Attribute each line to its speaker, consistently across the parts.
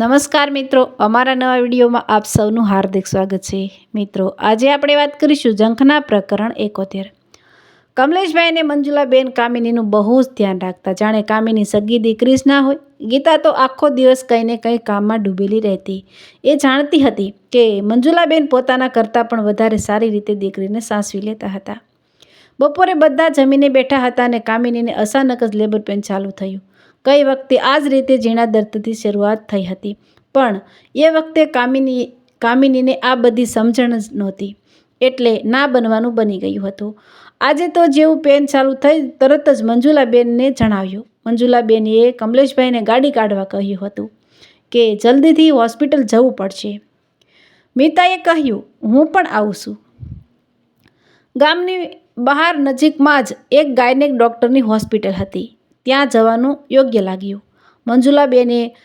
Speaker 1: નમસ્કાર મિત્રો, અમારા નવા વિડીયોમાં આપ સૌનું હાર્દિક સ્વાગત છે. મિત્રો, આજે આપણે વાત કરીશું ઝંખના પ્રકરણ એકોતેર. કમલેશભાઈ અને મંજુલાબેન કામિનીનું બહુ જ ધ્યાન રાખતા. જાણે કામિની સગી દીકરી જ ના હોય. ગીતા તો આખો દિવસ કંઈ ને કંઈ કામમાં ડૂબેલી રહેતી. એ જાણતી હતી કે મંજુલાબેન પોતાના કરતાં પણ વધારે સારી રીતે દીકરીને સાસવી લેતા હતા. બપોરે બધા જમીને બેઠા હતા અને કામિનીને અચાનક જ લેબર પેન ચાલુ થયું. કઈ વખતે આ જ રીતે ઝીણા દર્દથી શરૂઆત થઈ હતી. પણ એ વખતે કામિની, કામિનીને આ બધી સમજણ જ નહોતી. એટલે ના બનવાનું બની ગયું હતું. આજે તો જેવું પેન ચાલુ થઈ તરત જ મંજુલાબેનને જણાવ્યું. મંજુલાબેનએ કમલેશભાઈને ગાડી કાઢવા કહ્યું હતું કે જલ્દીથી હોસ્પિટલ જવું પડશે. મીતાએ કહ્યું, હું પણ આવું છું. ગામની બહાર નજીકમાં જ એક ગાયનેક ડૉક્ટરની હોસ્પિટલ હતી. ત્યાં જવાનું યોગ્ય લાગ્યું. મંજુલાબેને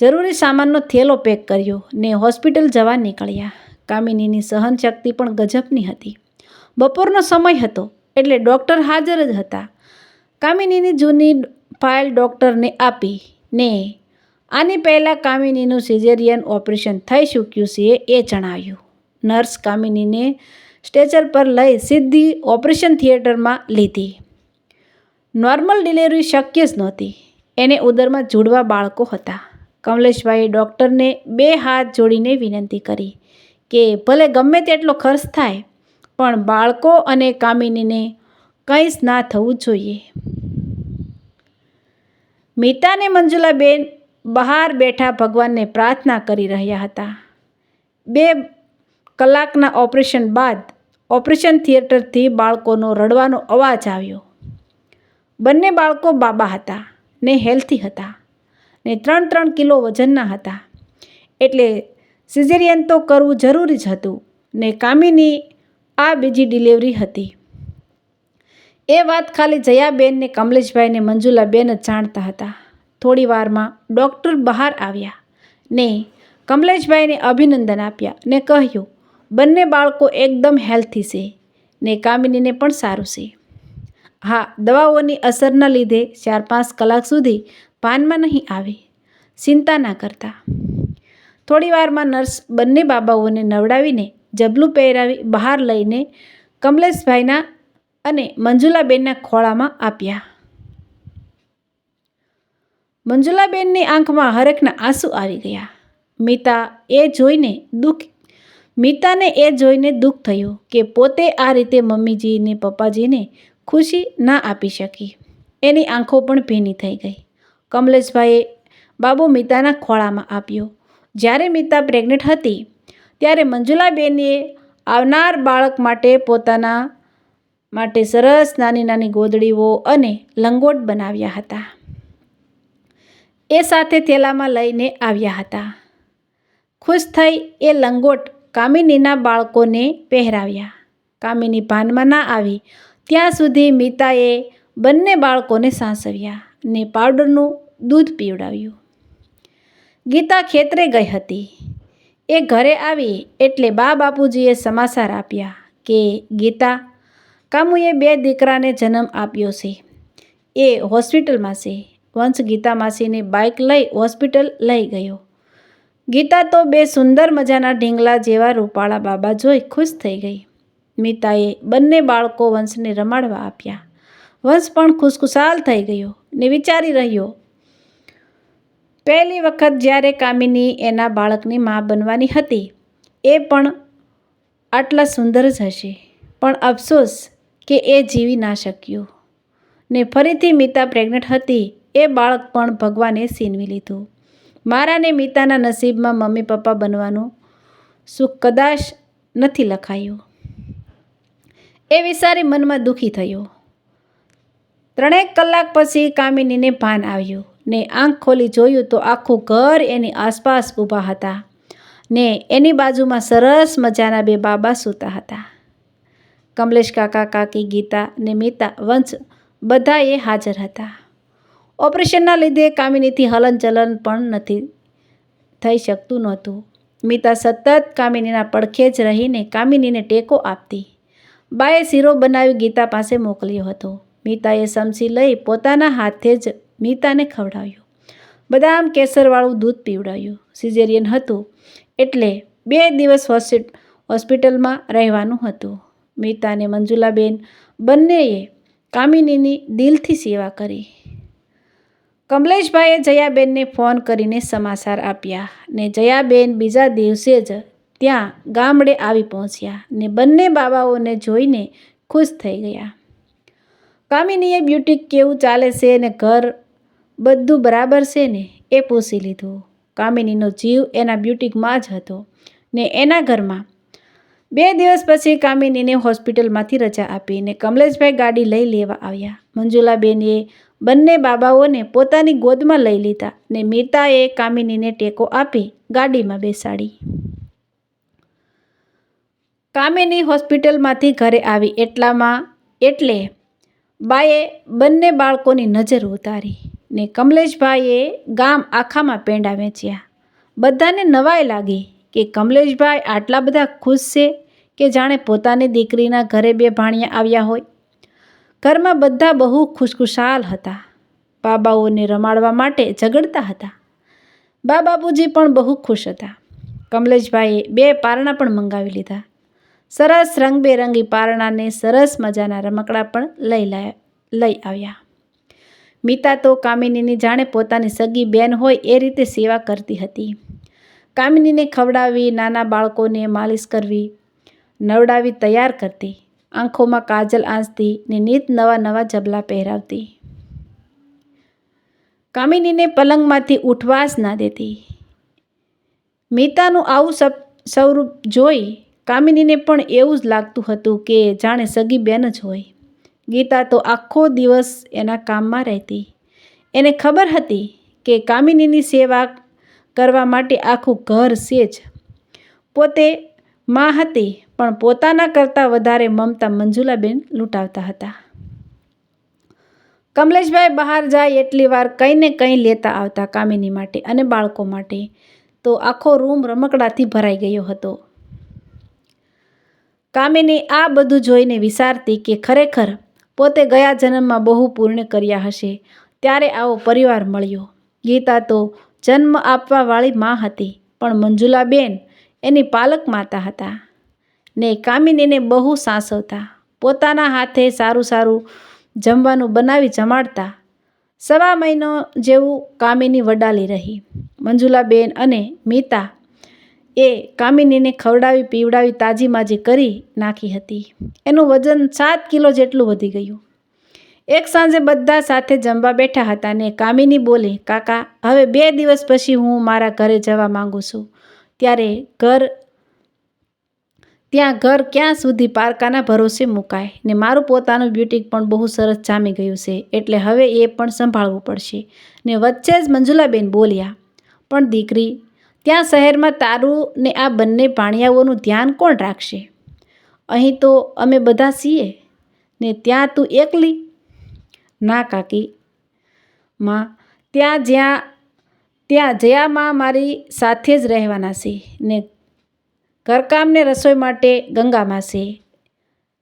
Speaker 1: જરૂરી સામાનનો થેલો પેક કર્યો ને હોસ્પિટલ જવા નીકળ્યા. કામિનીની સહનશક્તિ પણ ગજબની હતી. બપોરનો સમય હતો એટલે ડૉક્ટર હાજર જ હતા. કામિનીની જૂની ફાઇલ ડૉક્ટરને આપી ને આની પહેલાં કામિનીનું સિઝેરિયન ઓપરેશન થઈ ચૂક્યું છે એ જણાવ્યું નર્સ કામિનીને સ્ટેચર પર લઈ સીધી ઓપરેશન થિયેટરમાં લીધી. નોર્મલ ડિલિવરી શક્ય જ નહોતી. એને ઉદરમાં જોડવા બાળકો હતા. કમલેશભાઈએ ડૉક્ટરને બે હાથ જોડીને વિનંતી કરી કે ભલે ગમે તેટલો ખર્ચ થાય, પણ બાળકો અને કામિનીને કંઈ જ ના થવું જોઈએ. મીતાને મંજુલાબેન બહાર બેઠા ભગવાનને પ્રાર્થના કરી રહ્યા હતા. બે કલાકના ઓપરેશન બાદ ઓપરેશન થિયેટરથી બાળકોનો રડવાનો અવાજ આવ્યો. બંને બાળકો બાબા હતા ને હેલ્થી હતા ને ત્રણ ત્રણ કિલો વજનના હતા. એટલે સિઝેરિયન તો કરવું જરૂરી જ હતું ને કામિની આ બીજી ડિલિવરી હતી. એ વાત ખાલી જયાબેન ને કમલેશભાઈ ને મંજુલાબેન જ જાણતા હતા. થોડી વારમાં ડૉક્ટર બહાર આવ્યા ને કમલેશભાઈને અભિનંદન આપ્યા ને કહ્યું, બંને બાળકો એકદમ હેલ્થી છે ને કામિનીને પણ સારું છે. હા, દવાઓની અસરના લીધે ચાર પાંચ કલાક સુધી પાનમાં નહીં આવે. ચિંતા ના કરતા. થોડી વારમાં નર્સ બંને બાબાઓને નવડાવીને જબલું પહેરાવી બહાર લઈને કમલેશભાઈના અને મંજુલાબેનના ખોળામાં આપ્યા. મંજુલાબેનની આંખમાં હરખના આંસુ આવી ગયા. મિતા એ જોઈને દુઃખ, મિતાને એ જોઈને દુઃખ થયું કે પોતે આ રીતે મમ્મીજીને પપ્પાજીને ખુશી ના આપી શકી. એની આંખો પણ ભીની થઈ ગઈ. કમલેશભાઈએ બાબુ મિતાના ખોળામાં આપ્યો. જ્યારે મિતા પ્રેગ્નેન્ટ હતી, ત્યારે મંજુલાબેને આવનાર બાળક માટે પોતાના માટે સરસ નાની નાની ગોદડીઓ અને લંગોટ બનાવ્યા હતા. એ સાથે થેલામાં લઈને આવ્યા હતા. ખુશ થઈ એ લંગોટ કામિનીના બાળકોને પહેરાવ્યા. કામિની ભાનમાં ના આવી ત્યાં સુધી મીતાએ બંને બાળકોને સાસવ્યા ને પાવડરનું દૂધ પીવડાવ્યું. ગીતા ખેતરે ગઈ હતી. એ ઘરે આવી એટલે બા બાપુજીએ સમાચાર આપ્યા કે, ગીતા, કામુએ બે દીકરાને જન્મ આપ્યો છે. એ હોસ્પિટલમાં છે. વંશ ગીતા માસીને બાઇક લઈ હોસ્પિટલ લઈ ગયો. ગીતા તો બે સુંદર મજાના ઢીંગલા જેવા રૂપાળા બાબા જોઈ ખુશ થઈ ગઈ. મીતાએ બંને બાળકો વંશને રમાડવા આપ્યા. વંશ પણ ખુશખુશાલ થઈ ગયો ને વિચારી રહ્યો, પહેલી વખત જ્યારે કામિની એના બાળકની મા બનવાની હતી, એ પણ આટલા સુંદર જ હશે. પણ અફસોસ કે એ જીવી ના શક્યું. ને ફરીથી મિતા પ્રેગ્નન્ટ હતી, એ બાળક પણ ભગવાને સીનવી લીધું. મારાને મિતાના નસીબમાં મમ્મી પપ્પા બનવાનું સુખ કદાચ નથી લખાયું. એ વિચારી મનમાં દુઃખી થયો. ત્રણેક કલાક પછી કામિનીને ભાન આવ્યું. ને આંખ ખોલી જોયું તો આખું ઘર એની આસપાસ ઊભા હતા. ને એની બાજુમાં સરસ મજાના બે બાબા સૂતા હતા. કમલેશ કાકા, કાકી, ગીતા ને મીતા વંશ બધા એ હાજર હતા. ઓપરેશનના લીધે કામિનીથી હલનચલન પણ નથી થઈ શકતું નહોતું. મીતા સતત કામિનીના પડખે જ રહીને કામિનીને ટેકો આપતી. બાએ શીરો બનાવી ગીતા પાસે મોકલ્યો હતો. મીતાએ સમસી લઈ પોતાના હાથે જ મીતાને ખવડાવ્યું. બદામ કેસરવાળું દૂધ પીવડાવ્યું. સિઝેરિયન હતું એટલે બે દિવસ હોસ્પિટલમાં રહેવાનું હતું. મીતા અને મંજુલાબેન બંનેએ કામિનીની દિલથી સેવા કરી. કમલેશભાઈએ જયાબેનને ફોન કરીને સમાચાર આપ્યા ને જયાબેન બીજા દિવસે જ ત્યાં ગામડે આવી પહોંચ્યા ને બંને બાબાઓને જોઈને ખુશ થઈ ગયા. કામિનીએ બ્યુટી કેવું ચાલે છે ને ઘર બધું બરાબર છે ને એ પૂછી લીધું. કામિનીનો જીવ એના બ્યુટિકમાં જ હતો ને એના ઘરમાં. બે દિવસ પછી કામિનીને હોસ્પિટલમાંથી રજા આપી ને કમલેશભાઈ ગાડી લઈ લેવા આવ્યા. મંજુલાબેને બંને બાબાઓને પોતાની ગોદમાં લઈ લીધા ને મીતાએ કામિનીને ટેકો આપી ગાડીમાં બેસાડી. કામિની હોસ્પિટલમાંથી ઘરે આવી એટલામાં, એટલે બાએ બંને બાળકોની નજર ઉતારી ને કમલેશભાઈએ ગામ આખામાં પેંડા વેચ્યા. બધાને નવાઈ લાગી કે કમલેશભાઈ આટલા બધા ખુશ છે કે જાણે પોતાની દીકરીના ઘરે બે ભાણિયા આવ્યા હોય. ઘરમાં બધા બહુ ખુશખુશાલ હતા. બાબાઓને રમાડવા માટે ઝઘડતા હતા. બા બાપુજી પણ બહુ ખુશ હતા. કમલેશભાઈએ બે પારણા પણ મંગાવી લીધા. સરસ રંગબેરંગી પારણાને સરસ મજાના રમકડા પણ લઈ લાયા, લઈ આવ્યા. મીતા તો કામિનીની જાણે પોતાની સગી બેન હોય એ રીતે સેવા કરતી હતી. કામિનીને ખવડાવી નાના બાળકોને માલિશ કરવી, નવડાવી તૈયાર કરતી, આંખોમાં કાજલ આંચતી ને નિત નવા નવા જબલા પહેરાવતી. કામિનીને પલંગમાંથી ઉઠવા જ ના દેતી. મીતાનું આવું સ્વરૂપ જોઈ કામિનીને પણ એવું જ લાગતું હતું કે જાણે સગી બેન જ હોય. ગીતા તો આખો દિવસ એના કામમાં રહેતી. એને ખબર હતી કે કામિનીની સેવા કરવા માટે આખું ઘર છે જ પોતે માં હતી, પણ પોતાના કરતાં વધારે મમતા મંજુલાબેન લૂંટાવતા હતા. કમલેશભાઈ બહાર જાય એટલી વાર કંઈ ને કંઈ લેતા આવતા કામિની માટે અને બાળકો માટે. તો આખો રૂમ રમકડાથી ભરાઈ ગયો હતો. કામિની આ બધું જોઈને વિચારતી કે ખરેખર પોતે ગયા જન્મમાં બહુ પૂર્ણ કર્યા હશે, ત્યારે આવો પરિવાર મળ્યો. ગીતા તો જન્મ આપવાવાળી માં હતી, પણ મંજુલાબેન એની પાલક માતા હતા. ને કામિનીને બહુ સાસવતા પોતાના હાથે સારું સારું જમવાનું બનાવી જમાડતા સવા મહિનો જેવું કામિની વડાલી રહી. મંજુલાબેન અને મીતા એ કામિનીને ખવડાવી, પીવડાવી, તાજી માજી કરી નાખી હતી. એનું વજન સાત કિલો જેટલું વધી ગયું. એક સાંજે બધા સાથે જમવા બેઠા હતા ને કામિની બોલી, કાકા, હવે બે દિવસ પછી હું મારા ઘરે જવા માગું છું. ત્યારે ઘર, ત્યાં ઘર ક્યાં સુધી પારકાના ભરોસે મુકાય? ને મારું પોતાનું બ્યુટિક પણ બહુ સરસ જામી ગયું છે, એટલે હવે એ પણ સંભાળવું પડશે. ને વચ્ચે જ મંજુલાબેન બોલ્યા, પણ દીકરી ત્યાં શહેરમાં તારું ને આ બંને પાણિયાઓનું ધ્યાન કોણ રાખશે? અહીં તો અમે બધા છીએ. ને ત્યાં તું એકલી? ના કાકી. માં, ત્યાં જ્યાં, ત્યાં જયામાં મારી સાથે જ રહેવાના છે ને ઘરકામને રસોઈ માટે ગંગામાં છે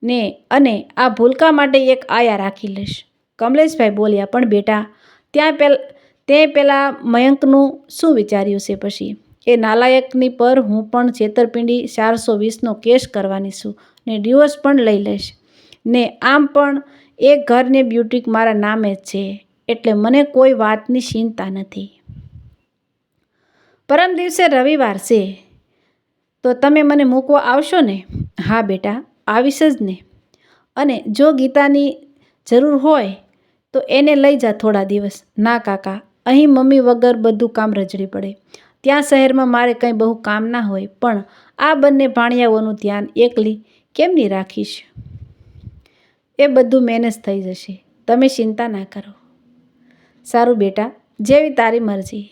Speaker 1: ને અને આ ભૂલકા માટે એક આયા રાખી લઈશ. કમલેશભાઈ બોલ્યા, પણ બેટા, ત્યાં પેલ, તે પેલા મયંકનું શું વિચાર્યું છે પછી? એ નાલાયકની પર હું પણ છેતરપિંડી ચારસો વીસનો કેસ કરવાની છું ને ડિવોર્સ પણ લઈ લઈશ. ને આમ પણ એ ઘરને બ્યુટિક મારા નામે જ છે, એટલે મને કોઈ વાતની ચિંતા નથી. પરમ દિવસે રવિવાર છે, તો તમે મને મૂકવા આવશો ને? હા બેટા, આવીશ જ ને. અને જો ગીતાની જરૂર હોય, તો એને લઈ જા થોડા દિવસ. ના કાકા, અહીં મમ્મી વગર બધું કામ રજડી પડે. ત્યાં શહેરમાં મારે કંઈ બહુ કામ ના હોય, પણ આ બંને ભાણિયાઓનું ધ્યાન એકલી કેમ નહીં રાખીશ? એ બધું મેનેજ થઈ જશે. તમે ચિંતા ના કરો. સારું બેટા, જેવી તારી મરજી.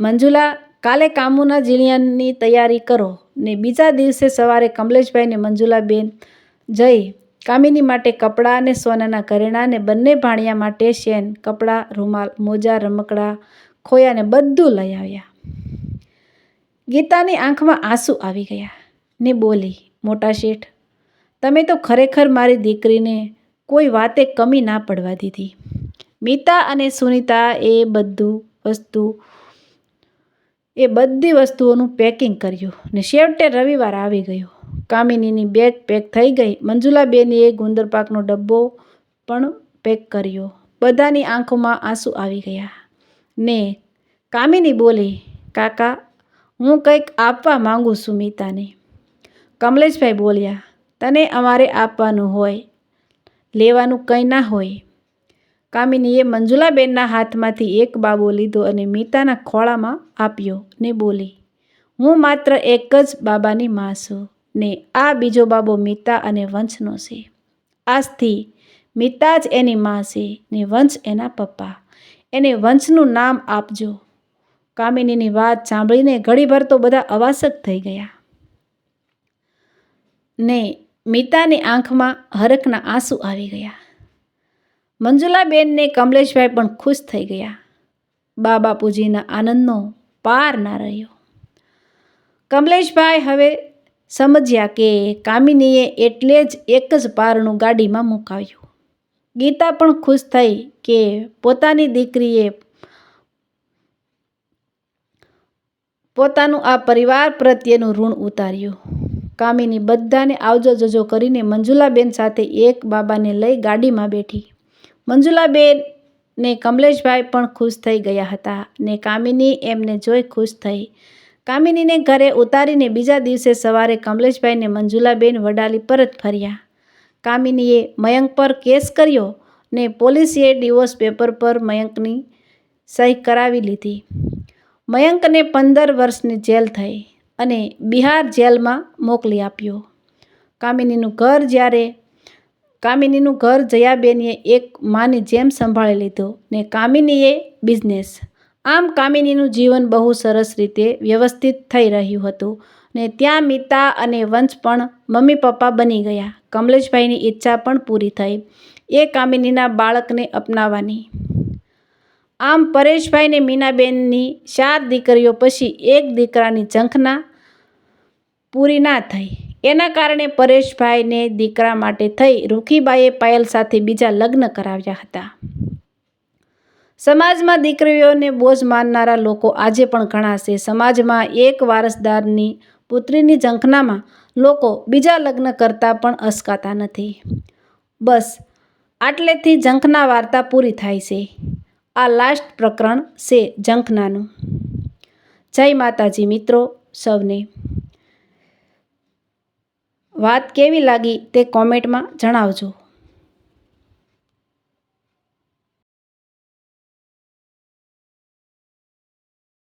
Speaker 1: મંજુલા, કાલે કામુના જીલિયાની તૈયારી કરો ને બીજા દિવસે સવારે કમલેશભાઈને મંજુલાબેન જઈ કામિની માટે કપડાં અને સોનાના ઘરેણાં ને બંને ભાણિયા માટે શેન, કપડાં, રૂમાલ, મોજા, રમકડાં ખોયાને બધું લઈ આવ્યા. ગીતાની આંખમાં આંસુ આવી ગયા ને બોલી, મોટા શેઠ, તમે તો ખરેખર મારી દીકરીને કોઈ વાતે કમી ના પડવા દીધી. મીતા અને સુનિતા એ બધું વસ્તુ, એ બધી વસ્તુઓનું પેકિંગ કર્યું ને છેવટે રવિવાર આવી ગયો. કામિનીની બેગ પેક થઈ ગઈ. મંજુલાબેનીએ ગુંદર પાકનો ડબ્બો પણ પેક કર્યો. બધાની આંખોમાં આંસુ આવી ગયા. ને કામિની બોલી, કાકા, હું કંઈક આપવા માંગુ છું મીતાને. કમલેશભાઈ બોલ્યા, તને અમારે આપવાનું હોય, લેવાનું કંઈ ના હોય. કામિનીએ મંજુલાબેનના હાથમાંથી એક બાબો લીધો અને મીતાના ખોળામાં આપ્યો ને બોલી, હું માત્ર એક જ બાબાની માં છું ને આ બીજો બાબો મીતા અને વંશનો છે. આજથી મીતા જ એની માં છે ને વંશ એના પપ્પા. એને વંશનું નામ આપજો. કામિનીની વાત સાંભળીને ઘડીભર તો બધા અવાસક થઈ ગયા. ને મીતાની આંખમાં હરખના આંસુ આવી ગયા. મંજુલાબેનને કમલેશભાઈ પણ ખુશ થઈ ગયા. બા બાપુજીના આનંદનો પાર ના રહ્યો. કમલેશભાઈ હવે સમજ્યા કે કામિનીએ એટલે જ એક જ પારણું ગાડીમાં મુકાવ્યું. ગીતા પણ ખુશ થઈ કે પોતાની દીકરીએ પોતાનું આ પરિવાર પ્રત્યેનું ઋણ ઉતાર્યું. કામિની બધાને આવજો જજો કરીને મંજુલાબેન સાથે એક બાબાને લઈ ગાડીમાં બેઠી. મંજુલાબેન ને કમલેશભાઈ પણ ખુશ થઈ ગયા હતા ને કામિની એમને જોઈ ખુશ થઈ. કામિનીને ઘરે ઉતારીને બીજા દિવસે સવારે કમલેશભાઈને મંજુલાબેન વડાલી પરત ફર્યા. કામિનીએ મયંક પર કેસ કર્યો ને પોલીસે ડિવોર્સ પેપર પર મયંકની સહી કરાવી લીધી. મયંકને પંદર વર્ષની જેલ થઈ અને બિહાર જેલમાં મોકલી આપ્યો. કામિનીનું ઘર જ્યારે કામિનીનું ઘર જયાબેનીએ એક માની જેમ સંભાળી લીધું ને કામિનીએ બિઝનેસ. આમ કામિનીનું જીવન બહુ સરસ રીતે વ્યવસ્થિત થઈ રહ્યું હતું ને ત્યાં મિતા અને વંશ પણ મમ્મી પપ્પા બની ગયા. કમલેશભાઈની ઈચ્છા પણ પૂરી થઈ. એ કામિનીના બાળકને અપનાવવાની. આમ પરેશભાઈને મીનાબેનની ચાર દીકરીઓ પછી એક દીકરાની ઝંખના પૂરી ના થઈ. એના કારણે પરેશભાઈને દીકરા માટે થઈ રૂખીબાઈએ પાયલ સાથે બીજા લગ્ન કરાવ્યા હતા. સમાજમાં દીકરીઓને બોજ માનનારા લોકો આજે પણ ઘણા છે. સમાજમાં એક વારસદારની પુત્રીની ઝંખનામાં લોકો બીજા લગ્ન કરતાં પણ અસકાતા નથી. બસ, આટલેથી ઝંખના વાર્તા પૂરી થાય છે. આ લાસ્ટ પ્રકરણ છે ઝંખનાનું. જય માતાજી મિત્રો સૌને. વાત કેવી લાગી તે કોમેન્ટમાં જણાવજો.